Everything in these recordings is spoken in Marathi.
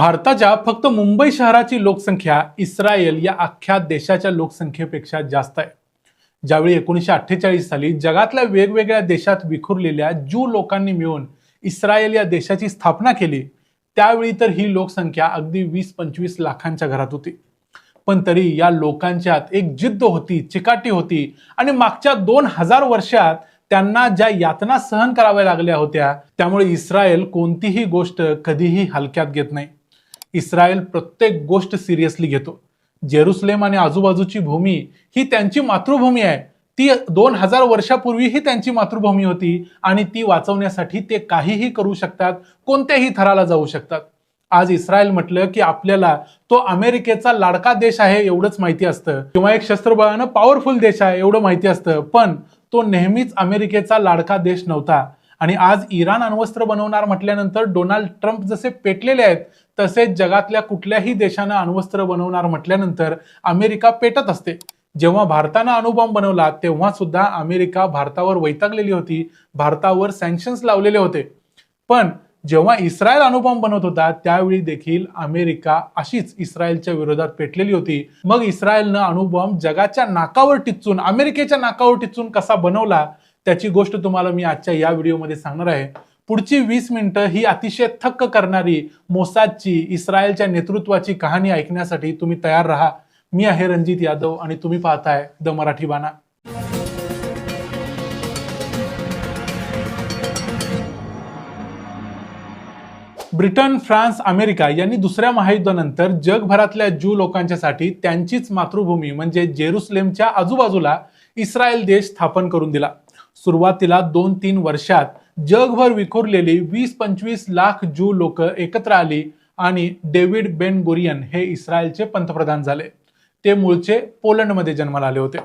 भारताच्या फक्त मुंबई शहराची लोकसंख्या इस्रायल या अख्ख्या देशाच्या लोकसंख्येपेक्षा जास्त आहे. ज्यावेळी एकोणीसशे अठ्ठेचाळीस साली जगातल्या वेगवेगळ्या देशात विखुरलेल्या ज्यू लोकांनी मिळून इस्रायल या देशाची स्थापना केली त्यावेळी तर ही लोकसंख्या अगदी वीस पंचवीस लाखांच्या घरात होती. पण तरी या लोकांच्यात एक जिद्द होती चिकाटी होती आणि मागच्या दोन हजार वर्षात त्यांना ज्या यातना सहन कराव्या लागल्या होत्या त्यामुळे इस्रायल कोणतीही गोष्ट कधीही हलक्यात घेत नाही. इस्रायल प्रत्येक गोष्ट सिरियसली घेतो. जेरुसलेम आणि आजूबाजूची भूमी ही त्यांची मातृभूमी आहे. ती दोन हजार वर्षापूर्वी ही त्यांची मातृभूमी होती आणि ती वाचवण्यासाठी ते काहीही करू शकतात कोणत्याही थराला जाऊ शकतात. आज इस्रायल म्हटलं की आपल्याला तो अमेरिकेचा लाडका देश आहे एवढंच माहिती असतं. किंवा एक शस्त्रबळानं पॉवरफुल देश आहे एवढं माहिती असतं. पण तो नेहमीच अमेरिकेचा लाडका देश नव्हता. आणि आज इराण अण्वस्त्र बनवणार म्हटल्यानंतर डोनाल्ड ट्रम्प जसे पेटलेले आहेत तसेच जगातल्या कुठल्याही देशानं अण्वस्त्र बनवणार म्हटल्यानंतर अमेरिका पेटत असते. जेव्हा भारतानं अणुबॉम्ब बनवला तेव्हा सुद्धा अमेरिका भारतावर वैतागलेली होती भारतावर सँक्शन्स लावलेले होते. पण जेव्हा इस्रायल अणुबॉम्ब बनवत होता त्यावेळी देखील अमेरिका अशीच इस्रायलच्या विरोधात पेटलेली होती. मग इस्रायलनं अणुबॉम्ब जगाच्या नाकावर टिचून अमेरिकेच्या नाकावर टिचून कसा बनवला त्याची गोष्ट तुम्हाला मी आजच्या या व्हिडिओमध्ये सांगणार आहे. पुढची वीस मिनिटं ही अतिशय थक्क करणारी मोसादची इस्रायलच्या नेतृत्वाची कहाणी ऐकण्यासाठी तुम्ही तयार राहा. मी आहे रणजित यादव आणि तुम्ही पाहताय द मराठी बाणा. ब्रिटन फ्रान्स अमेरिका यांनी दुसऱ्या महायुद्धानंतर जगभरातल्या ज्यू लोकांच्यासाठी त्यांचीच मातृभूमी म्हणजे जेरुसलेमच्या आजूबाजूला इस्रायल देश स्थापन करून दिला. सुरुवातीला दोन तीन वर्षात जगभर विखुरलेली वीस पंचवीस लाख जू लोक एकत्र आली आणि डेव्हिड बेन गुरियन हे इस्रायलचे पंतप्रधान झाले. ते मूळचे पोलंडमध्ये जन्माला आले होते.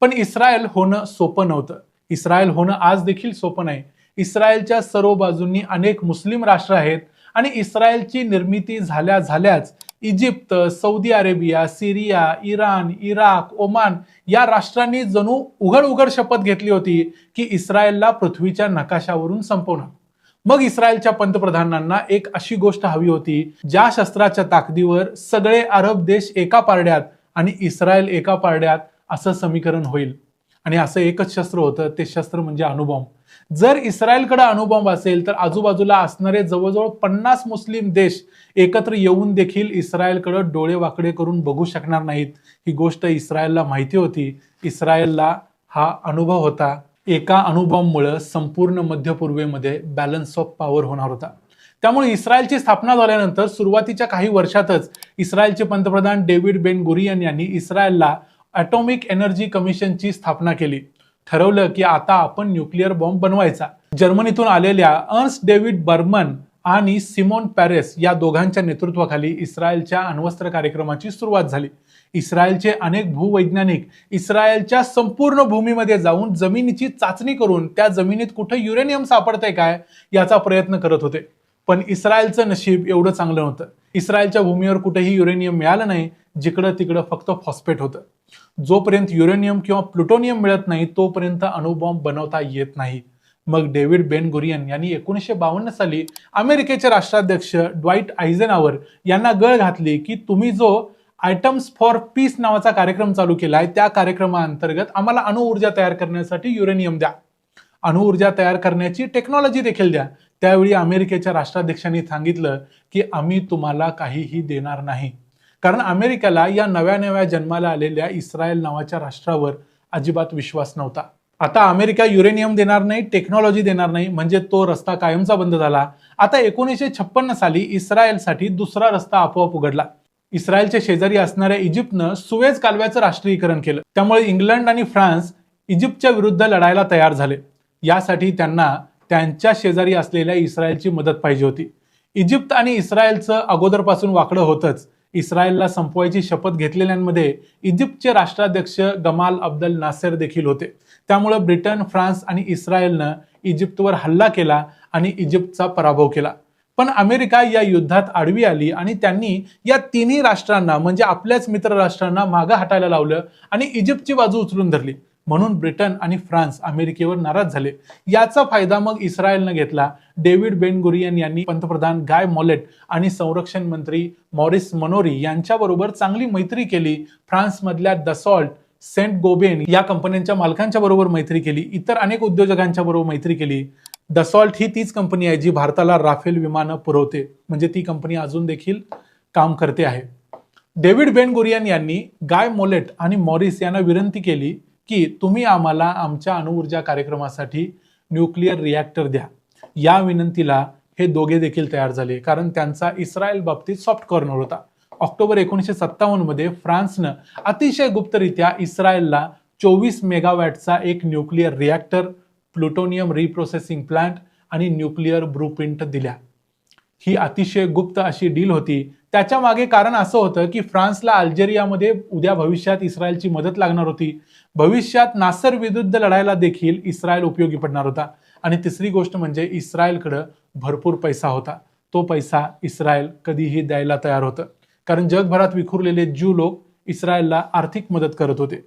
पण इस्रायल होणं सोपं नव्हतं. इस्रायल होणं आज देखील सोपं नाही. इस्रायलच्या सर्व बाजूंनी अनेक मुस्लिम राष्ट्र आहेत आणि इस्रायलची निर्मिती झाल्या झाल्याच Egypt Saudi Arabia Syria Iran Iraq Oman या राष्ट्रांनी जणू उघड उघड शपथ घेतली होती की इस्रायलला पृथ्वीच्या नकाशावरून संपवणार मग इस्रायलच्या पंतप्रधानांना एक अशी गोष्ट हवी होती ज्या शस्त्राच्या ताकदीवर सगळे अरब देश एका पारड्यात आणि इस्रायल एका पारड्यात असं समीकरण होईल. आणि असं एकच शस्त्र होतं ते शस्त्र म्हणजे अणुबॉम्ब. जर इस्रायलकडे अणुबॉम्ब असेल तर आजूबाजूला असणारे जवळजवळ पन्नास मुस्लिम देश एकत्र येऊन देखील इस्रायलकडे डोळे वाकडे करून बघू शकणार नाहीत. ही गोष्ट इस्रायलला माहिती होती. इस्रायलला हा अनुभव होता. एका अणुबॉम्बमुळं संपूर्ण मध्य पूर्वेमध्ये बॅलन्स ऑफ पॉवर होणार होता. त्यामुळे इस्रायलची स्थापना झाल्यानंतर सुरुवातीच्या काही वर्षातच इस्रायलचे पंतप्रधान डेव्हिड बेन गुरियन यांनी इस्रायलला ॲटॉमिक एनर्जी कमिशनची स्थापना केली. ठरवलं की आता आपण न्यूक्लिअर बॉम्ब बनवायचा. जर्मनीतून आलेल्या अर्न्स डेव्हिड बर्मन आणि सिमोन पॅरेस या दोघांच्या नेतृत्वाखाली इस्रायलच्या अण्वस्त्र कार्यक्रमाची सुरुवात झाली. इस्रायलचे अनेक भूवैज्ञानिक इस्रायलच्या संपूर्ण भूमीमध्ये जाऊन जमिनीची चाचणी करून त्या जमिनीत कुठे युरेनियम सापडतंय काय याचा प्रयत्न करत होते. पण इस्रायलचं नशीब एवढं चांगलं नव्हतं. इस्रायलच्या भूमीवर कुठेही युरेनियम मिळालं नाही जिकडं तिकडं फक्त फॉस्फेट होतं. जोपर्यंत युरेनियम किंवा प्लुटोनियम मिळत नाही तोपर्यंत अणुबॉम्ब बनवता येत नाही. मग डेव्हिड बेन गुरियन यांनी एकोणीसशे बावन्न साली अमेरिकेचे राष्ट्राध्यक्ष ड्वाईट आयझेनावर यांना गळ घातली की तुम्ही जो आयटम्स फॉर पीस नावाचा कार्यक्रम चालू केलाय त्या कार्यक्रमाअंतर्गत आम्हाला अणुऊर्जा तयार करण्यासाठी युरेनियम द्या. अणुऊर्जा तयार करण्याची टेक्नॉलॉजी देखील द्या. त्यावेळी अमेरिकेच्या राष्ट्राध्यक्षांनी सांगितलं की आम्ही तुम्हाला काहीही देणार नाही. कारण अमेरिकेला या नव्या नव्या जन्माला आलेल्या इस्रायल नावाच्या राष्ट्रावर अजिबात विश्वास नव्हता. आता अमेरिका युरेनियम देणार नाही टेक्नॉलॉजी देणार नाही म्हणजे तो रस्ता कायमचा बंद झाला. आता एकोणीसशे छप्पन्न साली इस्रायलसाठी दुसरा रस्ता आपोआप उघडला. इस्रायलच्या शेजारी असणाऱ्या इजिप्तनं सुवेज कालव्याचं राष्ट्रीयकरण केलं. त्यामुळे इंग्लंड आणि फ्रान्स इजिप्तच्या विरुद्ध लढायला तयार झाले. यासाठी त्यांना त्यांच्या शेजारी असलेल्या इस्रायलची मदत पाहिजे होती. इजिप्त आणि इस्रायलचं अगोदरपासून वाकडं होतंच. इस्रायलला संपवायची शपथ घेतलेल्यांमध्ये इजिप्तचे राष्ट्राध्यक्ष गमाल अब्दल नासेर देखील होते. त्यामुळे ब्रिटन फ्रान्स आणि इस्रायलनं इजिप्तवर हल्ला केला आणि इजिप्तचा पराभव केला. पण अमेरिका या युद्धात आडवी आली आणि त्यांनी या तिन्ही राष्ट्रांना म्हणजे आपल्याच मित्र राष्ट्रांना मागं हटायला लावलं आणि इजिप्तची बाजू उचलून धरली. म्हणून ब्रिटन आणि फ्रान्स अमेरिकेवर नाराज झाले. याचा फायदा मग इस्रायलनं घेतला. डेव्हिड बेनगुरियन यांनी पंतप्रधान गाय मॉलेट आणि संरक्षण मंत्री मॉरिस मनोरी यांच्याबरोबर चांगली मैत्री केली. फ्रान्समधल्या दसॉल्ट सेंट गोबेन या कंपन्यांच्या मालकांच्या बरोबर मैत्री केली. इतर अनेक उद्योजकांच्या बरोबर मैत्री केली. दसॉल्ट ही तीच कंपनी आहे जी भारताला राफेल विमानं पुरवते. म्हणजे ती कंपनी अजून देखील काम करते आहे. डेव्हिड बेन गुरियन यांनी गाय मोलेट आणि मॉरिस यांना विनंती केली की तुम्ही आम्हाला आमच्या अणुऊर्जा कार्यक्रमासाठी न्यूक्लिअर रिॲक्टर द्या. या विनंतीला हे दोघे देखील तयार झाले. कारण त्यांचा इस्रायल बाबतीत सॉफ्ट कॉर्नर होता. ऑक्टोबर एकोणीसशे सत्तावन्नमध्ये फ्रान्सनं अतिशय गुप्तरित्या इस्रायलला चोवीस मेगावॅटचा एक nuclear reactor plutonium reprocessing plant आणि न्यूक्लिअर ब्रूप्रिंट दिल्या. ही अतिशय गुप्त अशी डील होती. त्याच्यामागे कारण असं होतं की फ्रान्सला अल्जेरियामध्ये उद्या भविष्यात इस्रायलची मदत लागणार होती. भविष्यात नासर विरुद्ध लढायला देखील इस्रायल उपयोगी पडणार होता. आणि तिसरी गोष्ट म्हणजे इस्रायलकडं भरपूर पैसा होता. तो पैसा इस्रायल कधीही द्यायला तयार होतं. कारण जगभरात विखुरलेले ज्यू लोक इस्रायलला आर्थिक मदत करत होते.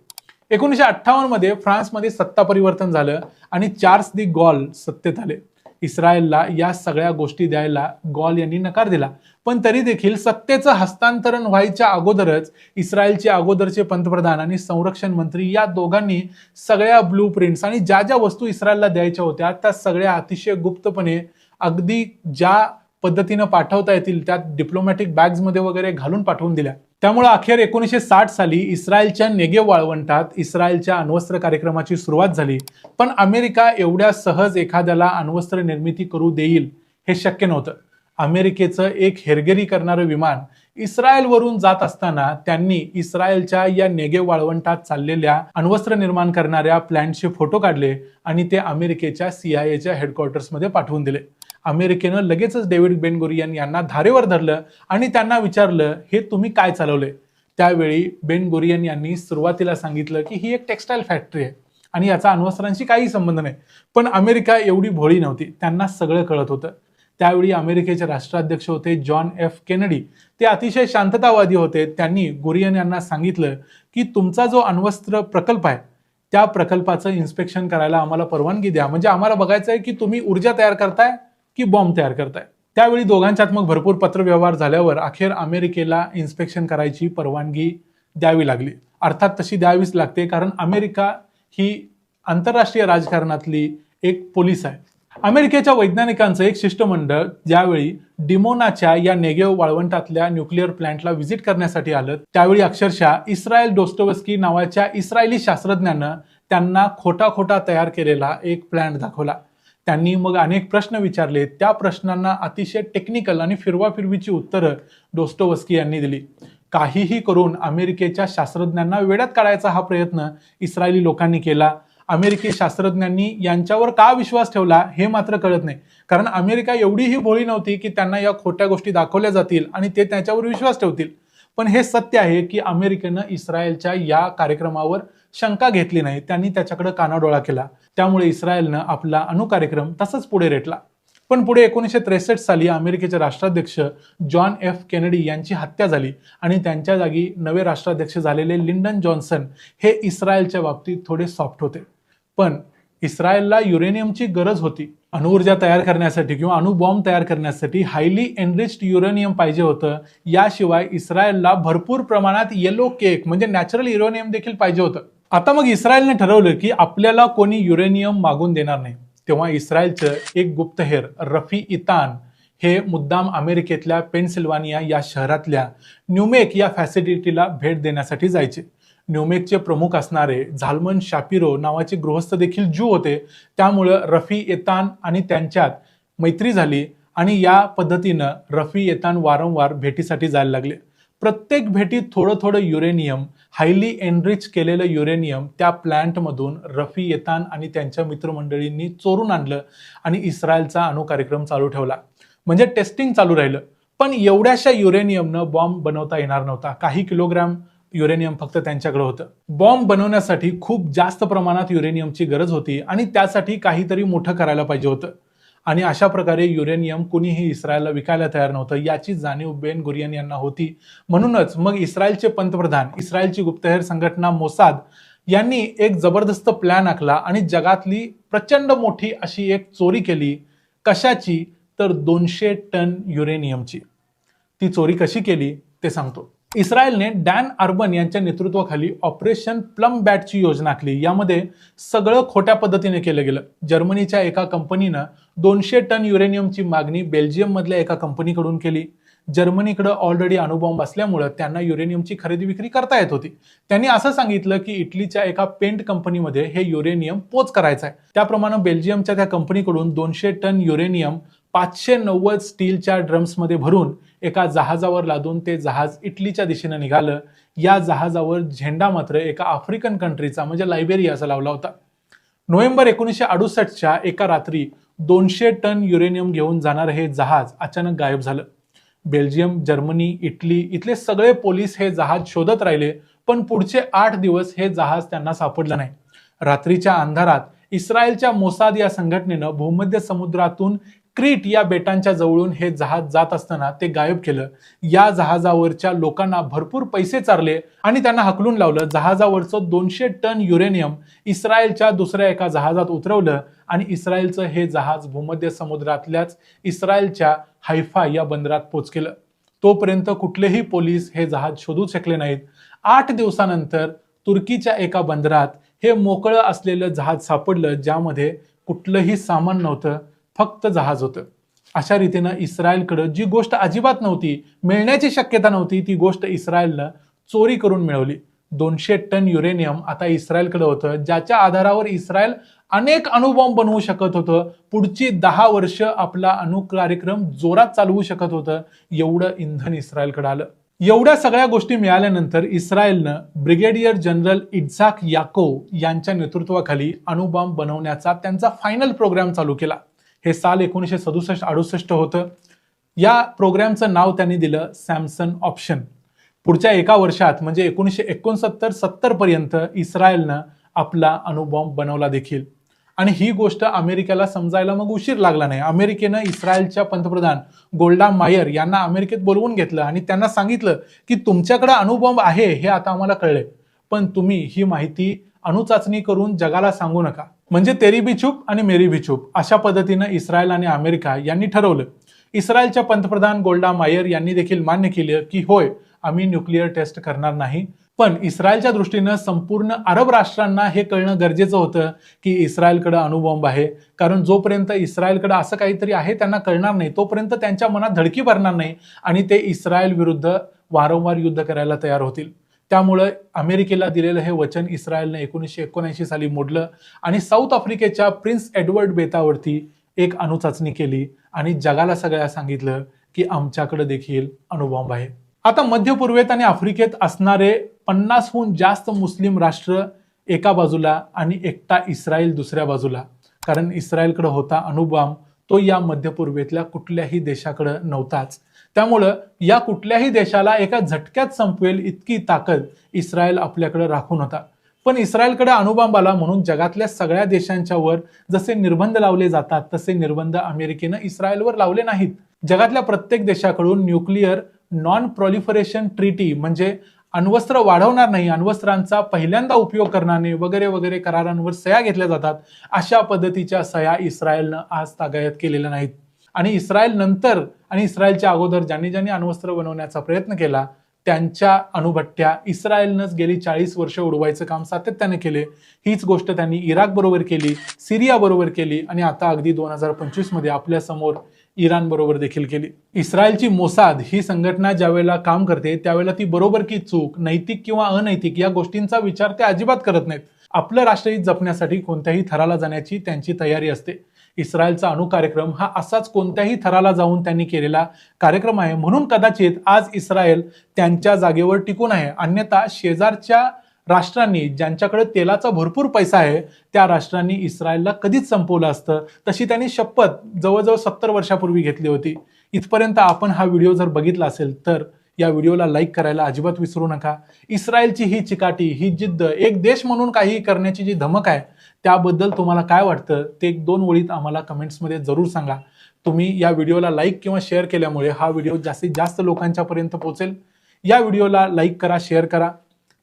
एकोणीसशे अठ्ठावन्नमध्ये फ्रान्समध्ये सत्ता परिवर्तन झालं आणि चार्ल्स दी गॉल सत्तेत आले. इस्रायलला या सगळ्या गोष्टी द्यायला गॉल यांनी नकार दिला. पण तरी देखील सत्तेचं हस्तांतरण व्हायच्या अगोदरच इस्रायलचे अगोदरचे पंतप्रधान आणि संरक्षण मंत्री या दोघांनी सगळ्या ब्लू प्रिंट्स आणि ज्या ज्या वस्तू इस्रायलला द्यायच्या होत्या त्या सगळ्या अतिशय गुप्तपणे अगदी ज्या पद्धतीनं पाठवता येतील त्यात डिप्लोमॅटिक बॅग्समध्ये वगैरे घालून पाठवून दिल्या. त्यामुळे अखेर एकोणीसशे साठ साली इस्रायलच्या नेगेव वाळवंटात इस्रायलच्या अण्वस्त्र कार्यक्रमाची सुरुवात झाली. पण अमेरिका एवढ्या सहज एखाद्याला अण्वस्त्र निर्मिती करू देईल हे शक्य नव्हतं. अमेरिकेचं एक हेरगिरी करणारं विमान इस्रायलवरून जात असताना त्यांनी इस्रायलच्या या नेगेव वाळवंटात चाललेल्या अण्वस्त्र निर्माण करणाऱ्या प्लॅन्टचे फोटो काढले आणि ते अमेरिकेच्या सीआयएच्या हेडक्वार्टर्समध्ये पाठवून दिले. अमेरिकेनं लगेचच डेव्हिड बेनगुरियन यांना धारेवर धरलं आणि त्यांना विचारलं हे तुम्ही काय चालवलंय? त्यावेळी बेनगुरियन यांनी सुरुवातीला सांगितलं की ही एक टेक्स्टाईल फॅक्टरी आहे आणि याचा अण्वस्त्रांशी काही संबंध नाही. पण अमेरिका एवढी भोळी नव्हती त्यांना सगळं कळत होतं. त्यावेळी अमेरिकेचे राष्ट्राध्यक्ष होते जॉन एफ. केनडी. ते अतिशय शांततावादी होते. त्यांनी गुरियन यांना सांगितलं की तुमचा जो अण्वस्त्र प्रकल्प आहे त्या प्रकल्पाचं इन्स्पेक्शन करायला आम्हाला परवानगी द्या. म्हणजे आम्हाला बघायचं आहे की तुम्ही ऊर्जा तयार करताय की बॉम्ब तयार करताय त्यावेळी दोघांच्यात मग भरपूर पत्रव्यवहार झाल्यावर अखेर अमेरिकेला इन्स्पेक्शन करायची परवानगी द्यावी लागली. अर्थात तशी द्यावीच लागते कारण अमेरिका ही आंतरराष्ट्रीय राजकारणातली एक पोलीस आहे. अमेरिकेच्या वैज्ञानिकांचं एक शिष्टमंडळ ज्यावेळी डिमोनाच्या या नेगेव वाळवंटातल्या न्यूक्लिअर प्लॅन्टला व्हिजिट करण्यासाठी आलं त्यावेळी अक्षरशः इस्रायल डोस्टोवस्की नावाच्या इस्रायली शास्त्रज्ञानं त्यांना खोटा खोटा तयार केलेला एक प्लॅन्ट दाखवला. त्यांनी मग अनेक प्रश्न विचारले. त्या प्रश्नांना अतिशय टेक्निकल आणि फिरवाफिरवीची उत्तरं डोस्टोवस्की यांनी दिली. काहीही करून अमेरिकेच्या शास्त्रज्ञांना वेड्यात काढायचा हा प्रयत्न इस्रायली लोकांनी केला. अमेरिकी शास्त्रज्ञांनी यांच्यावर का विश्वास ठेवला हे मात्र कळत नाही. कारण अमेरिका एवढीही भोळी नव्हती की त्यांना या खोट्या गोष्टी दाखवल्या जातील आणि ते त्याच्यावर विश्वास ठेवतील. पण हे सत्य आहे की अमेरिकेनं इस्रायलच्या या कार्यक्रमावर शंका घेतली नाही. त्यांनी त्याच्याकडे कानाडोळा केला. त्यामुळे इस्रायलनं आपला अणुकार्यक्रम तसंच पुढे रेटला. पण पुढे एकोणीसशे त्रेसष्ट साली अमेरिकेचे राष्ट्राध्यक्ष जॉन एफ केनेडी यांची हत्या झाली आणि त्यांच्या जागी नवे राष्ट्राध्यक्ष झालेले लिंडन जॉन्सन हे इस्रायलच्या बाबतीत थोडे सॉफ्ट होते. पण इस्रायलला युरेनियमची गरज होती. अणुऊर्जा तयार करण्यासाठी किंवा अणुबॉम्ब तयार करण्यासाठी हायली एनरिच्ड युरेनियम पाहिजे होतं. याशिवाय इस्रायलला भरपूर प्रमाणात येलो केक म्हणजे नॅचरल युरेनियम देखील पाहिजे होतं. आता मग इस्रायलने ठरवलं की आपल्याला कोणी युरेनियम मागून देणार नाही. तेव्हा इस्रायलचं एक गुप्तहेर रफी इतान हे मुद्दाम अमेरिकेतल्या पेनसिल्वानिया या शहरातल्या न्यूमेक या फॅसिलिटीला भेट देण्यासाठी जायचे. न्यूमेकचे प्रमुख असणारे झालमन शापिरो नावाचे गृहस्थ देखील जू होते. त्यामुळं रफी येतान आणि त्यांच्यात मैत्री झाली आणि या पद्धतीनं रफी येतान वारंवार भेटीसाठी जायला लागले. प्रत्येक भेटीत थोडं थोडं युरेनियम हायली एनरिच केलेलं युरेनियम त्या प्लॅन्टमधून रफी येतान आणि त्यांच्या मित्रमंडळींनी चोरून आणलं आणि इस्रायलचा अणुकार्यक्रम चालू ठेवला. म्हणजे टेस्टिंग चालू राहिलं. पण एवढ्याशा युरेनियमनं बॉम्ब बनवता येणार नव्हता. काही किलोग्रॅम युरेनियम फक्त त्यांच्याकडे होतं. बॉम्ब बनवण्यासाठी खूप जास्त प्रमाणात युरेनियमची गरज होती आणि त्यासाठी काहीतरी मोठं करायला पाहिजे होतं. आणि अशा प्रकारे युरेनियम कुणीही इस्रायलला विकायला तयार नव्हतं. याची जाणीव बेन गुरियन यांना होती. म्हणूनच मग इस्रायलचे पंतप्रधान इस्रायलची गुप्तहेर संघटना मोसाद यांनी एक जबरदस्त प्लॅन आखला आणि जगातली प्रचंड मोठी अशी एक चोरी केली. कशाची? तर दोनशे टन युरेनियमची. ती चोरी कशी केली? ते सांगतो. इस्रायलने डॅन अर्बन यांच्या नेतृत्वाखाली ऑपरेशन प्लम बॅटची योजना आखली. यामध्ये सगळं खोट्या पद्धतीने केलं गेलं. जर्मनीच्या एका कंपनीनं दोनशे टन युरेनियमची मागणी बेल्जियम मधल्या एका कंपनीकडून केली. जर्मनीकडे ऑलरेडी अणुबॉम्ब असल्यामुळं त्यांना युरेनियमची खरेदी विक्री करता येत होती. त्यांनी असं सांगितलं की इटलीच्या एका पेंट कंपनीमध्ये हे युरेनियम पोच करायचं आहे त्याप्रमाणे बेल्जियमच्या त्या कंपनीकडून दोनशे टन युरेनियम पाचशे नव्वद स्टीलच्या ड्रम्समध्ये भरून एका जहाजावर लादून ते जहाज इटलीच्या दिशेनं निघालं. या जहाजावर झेंडा मात्र एका आफ्रिकन कंट्रीचा म्हणजे लायबेरियाचा लावला होता. नोव्हेंबर एकोणीसशे अडुसष्टच्या एका रात्री दोनशे टन युरेनियम घेऊन जाणारं हे जहाज अचानक गायब झालं. बेल्जियम जर्मनी इटली इथले सगळे पोलीस हे जहाज शोधत राहिले पण पुढचे आठ दिवस हे जहाज त्यांना सापडलं नाही. रात्रीच्या अंधारात इस्रायलच्या मोसाद या संघटनेनं भूमध्य समुद्रातून क्रीट या बेटांच्या जवळून हे जहाज जात असताना ते गायब केलं. या जहाजावरच्या लोकांना भरपूर पैसे चारले आणि त्यांना हकलून लावलं. जहाजावरचं दोनशे टन युरेनियम इस्रायलच्या दुसऱ्या एका जहाजात उतरवलं आणि इस्रायलचं हे जहाज भूमध्य समुद्रातल्याच इस्रायलच्या हायफा या बंदरात पोचकेलं तोपर्यंत कुठलेही पोलीस हे जहाज शोधू शकले नाहीत. आठ दिवसानंतर तुर्कीच्या एका बंदरात हे मोकळं असलेलं जहाज सापडलं ज्यामध्ये कुठलंही सामान नव्हतं. फक्त जहाज होतं. अशा रीतीनं इस्रायलकडं जी गोष्ट अजिबात नव्हती मिळण्याची शक्यता नव्हती ती गोष्ट इस्रायलनं चोरी करून मिळवली. दोनशे टन युरेनियम आता इस्रायलकडे होतं ज्याच्या आधारावर इस्रायल अनेक अणुबॉम्ब बनवू शकत होतं. पुढची दहा वर्ष आपला अणु कार्यक्रम जोरात चालवू शकत होतं. एवढं इंधन इस्रायलकडे आलं. एवढ्या सगळ्या गोष्टी मिळाल्यानंतर इस्रायलनं ब्रिगेडियर जनरल इट्झाक याको यांच्या नेतृत्वाखाली अणुबॉम्ब बनवण्याचा त्यांचा फायनल प्रोग्राम चालू केला. हे साल एकोणीसशे सदुसष्ट अडुसष्ट होतं. या प्रोग्रॅमचं नाव त्यांनी दिलं सॅमसन ऑप्शन पुढच्या एका वर्षात म्हणजे एकोणीसशे एकोणसत्तर सत्तर पर्यंत इस्रायलनं आपला अणुबॉम्ब बनवला देखील. आणि ही गोष्ट अमेरिकेला समजायला मग उशीर लागला नाही. अमेरिकेनं इस्रायलच्या पंतप्रधान गोल्डा मायर यांना अमेरिकेत बोलवून घेतलं आणि त्यांना सांगितलं की तुमच्याकडे अणुबॉम्ब आहे हे आता आम्हाला कळले पण तुम्ही ही माहिती अणुचाचणी करून जगाला सांगू नका. म्हणजे तेरी बी चूप आणि मेरी बी चूप अशा पद्धतीनं इस्रायल आणि अमेरिका यांनी ठरवलं. इस्रायलच्या पंतप्रधान गोल्डा मायर यांनी देखील मान्य केलं की होय आम्ही न्यूक्लिअर टेस्ट करणार नाही. पण इस्रायलच्या दृष्टीनं संपूर्ण अरब राष्ट्रांना हे कळणं गरजेचं होतं की इस्रायलकडं अणुबॉम्ब आहे. कारण जोपर्यंत इस्रायलकडं असं काहीतरी आहे त्यांना कळणार नाही. तोपर्यंत त्यांच्या मनात धडकी भरणार नाही आणि ते इस्रायल विरुद्ध वारंवार युद्ध करायला तयार होतील. त्यामुळं अमेरिकेला दिलेलं हे वचन इस्रायलने एकोणीसशे एकोणऐंशी साली मोडलं आणि साऊथ आफ्रिकेच्या प्रिन्स एडवर्ड बेतावरती एक अणुचाचणी केली आणि जगाला सगळ्या सांगितलं की आमच्याकडे देखील अणुबॉम्ब आहे. आता मध्य पूर्वेत आणि आफ्रिकेत असणारे पन्नासहून जास्त मुस्लिम राष्ट्र एका बाजूला आणि एकटा इस्रायल दुसऱ्या बाजूला. कारण इस्रायलकडे होता अणुबॉम्ब तो या मध्य पूर्वेतल्या कुठल्याही देशाकडे नव्हताच. त्यामुळं या कुठल्याही देशाला एका झटक्यात संपवेल इतकी ताकद इस्रायल आपल्याकडे राखून होता. पण इस्रायलकडे अणुबॉम्ब आला म्हणून जगातल्या सगळ्या देशांच्या वर जसे निर्बंध लावले जातात तसे निर्बंध अमेरिकेनं इस्रायलवर लावले नाहीत. जगातल्या प्रत्येक देशाकडून न्यूक्लिअर नॉन प्रॉलिफरेशन ट्रीटी म्हणजे अण्वस्त्र वाढवणार नाही अण्वस्त्रांचा पहिल्यांदा उपयोग करणार नाही वगैरे वगैरे करारांवर सह्या घेतल्या जातात अशा पद्धतीच्या सह्या इस्रायलनं आज तागायत केलेल्या नाहीत. आणि इस्रायल नंतर आणि इस्रायलच्या अगोदर ज्यांनी ज्यांनी अण्वस्त्र बनवण्याचा प्रयत्न केला त्यांच्या अणुभट्ट्या इस्रायलनंच गेली चाळीस वर्ष उडवायचं काम सातत्याने केले. हीच गोष्ट त्यांनी इराक बरोबर केली सिरिया बरोबर केली आणि आता अगदी दोन हजार पंचवीसमध्ये आपल्यासमोर इराण बरोबर देखील केली. इस्रायलची मोसाद ही संघटना ज्यावेळेला काम करते त्यावेळेला ती बरोबर की चूक नैतिक किंवा अनैतिक या गोष्टींचा विचार ते अजिबात करत नाहीत. आपलं राष्ट्रहित जपण्यासाठी कोणत्याही थराला जाण्याची त्यांची तयारी असते. इस्रायलचा अणु कार्यक्रम हा असाच कोणत्याही थराला जाऊन त्यांनी केलेला कार्यक्रम आहे. म्हणून कदाचित आज इस्रायल त्यांच्या जागेवर टिकून आहे. अन्यथा शेजारच्या राष्ट्रांनी ज्यांच्याकडे तेलाचा भरपूर पैसा आहे त्या राष्ट्रांनी इस्रायलला कधीच संपवलं असतं. तशी त्यांनी शपथ जवळजवळ सत्तर वर्षापूर्वी घेतली होती. इथपर्यंत आपण हा व्हिडिओ जर बघितला असेल तर या व्हिडिओला लाईक करायला अजिबात विसरू नका. इस्रायलची ही चिकाटी ही जिद्द एक देश म्हणून काही करण्याची जी धमक आहे त्याबद्दल तुम्हाला काय वाटतं ते एक दोन ओळीत आम्हाला कमेंट्समध्ये जरूर सांगा. तुम्ही या व्हिडिओला लाईक किंवा शेअर केल्यामुळे हा व्हिडिओ जास्तीत जास्त लोकांच्यापर्यंत पोहोचेल. या व्हिडिओला लाईक करा शेअर करा.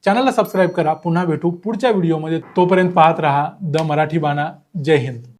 चॅनलला सबस्क्राईब करा. पुन्हा भेटू पुढच्या व्हिडिओमध्ये. तोपर्यंत पाहत राहा द मराठी बाणा. जय हिंद.